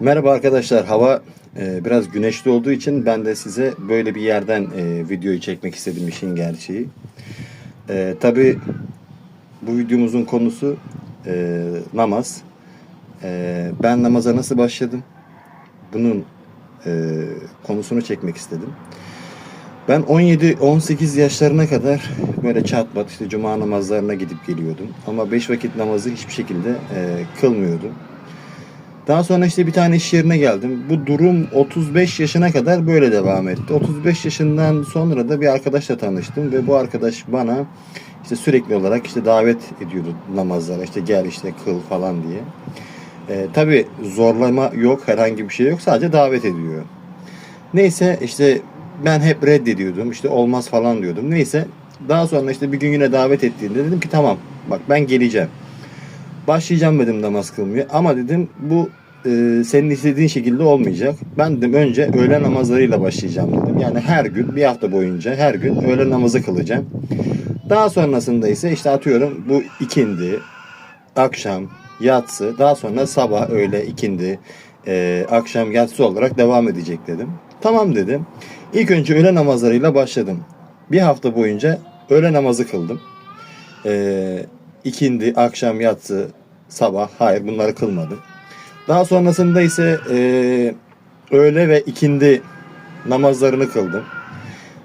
Merhaba arkadaşlar. Hava e, biraz güneşli olduğu için ben de size böyle bir yerden e, videoyu çekmek istedim işin gerçeği. E, Tabi bu videomuzun konusu e, namaz. E, ben namaza nasıl başladım? Bunun e, konusunu çekmek istedim. Ben 17-18 yaşlarına kadar böyle çatpat işte cuma namazlarına gidip geliyordum. Ama 5 vakit namazı hiçbir şekilde e, kılmıyordum. Daha sonra işte bir tane iş yerine geldim. Bu durum 35 yaşına kadar böyle devam etti. 35 yaşından sonra da bir arkadaşla tanıştım ve bu arkadaş bana işte sürekli olarak işte davet ediyordu namazlara. İşte gel işte kıl falan diye. Ee, Tabi zorlama yok, herhangi bir şey yok. Sadece davet ediyor. Neyse işte ben hep reddediyordum. İşte olmaz falan diyordum. Neyse daha sonra işte bir gün yine davet ettiğinde dedim ki tamam bak ben geleceğim. Başlayacağım dedim namaz kılmaya ama dedim bu e, senin istediğin şekilde olmayacak. Ben dedim önce öğle namazlarıyla başlayacağım dedim. Yani her gün bir hafta boyunca her gün öğle namazı kılacağım. Daha sonrasında ise işte atıyorum bu ikindi, akşam, yatsı, daha sonra sabah, öğle, ikindi, e, akşam, yatsı olarak devam edecek dedim. Tamam dedim. İlk önce öğle namazlarıyla başladım. Bir hafta boyunca öğle namazı kıldım. E, ikindi, akşam, yatsı, sabah, hayır bunları kılmadım. Daha sonrasında ise e, öğle ve ikindi namazlarını kıldım.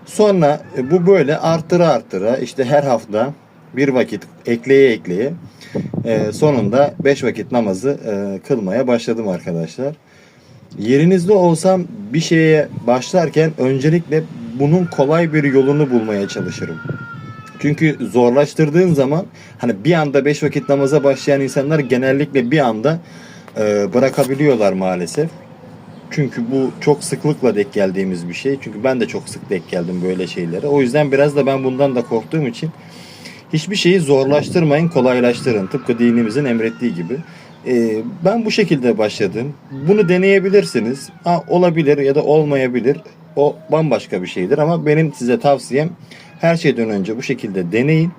Sonra e, bu böyle artıra artıra işte her hafta bir vakit ekleye ekleye e, sonunda beş vakit namazı e, kılmaya başladım arkadaşlar. Yerinizde olsam bir şeye başlarken öncelikle bunun kolay bir yolunu bulmaya çalışırım. Çünkü zorlaştırdığın zaman hani bir anda beş vakit namaza başlayan insanlar genellikle bir anda e, bırakabiliyorlar maalesef. Çünkü bu çok sıklıkla denk geldiğimiz bir şey. Çünkü ben de çok sık denk geldim böyle şeylere. O yüzden biraz da ben bundan da korktuğum için hiçbir şeyi zorlaştırmayın, kolaylaştırın. Tıpkı dinimizin emrettiği gibi. E, ben bu şekilde başladım. Bunu deneyebilirsiniz. Ha, olabilir ya da olmayabilir. O bambaşka bir şeydir ama benim size tavsiyem her şeyden önce bu şekilde deneyin.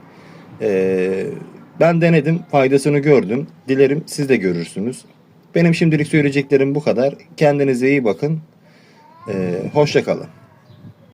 Ee, ben denedim, faydasını gördüm. Dilerim siz de görürsünüz. Benim şimdilik söyleyeceklerim bu kadar. Kendinize iyi bakın. Ee, hoşça kalın.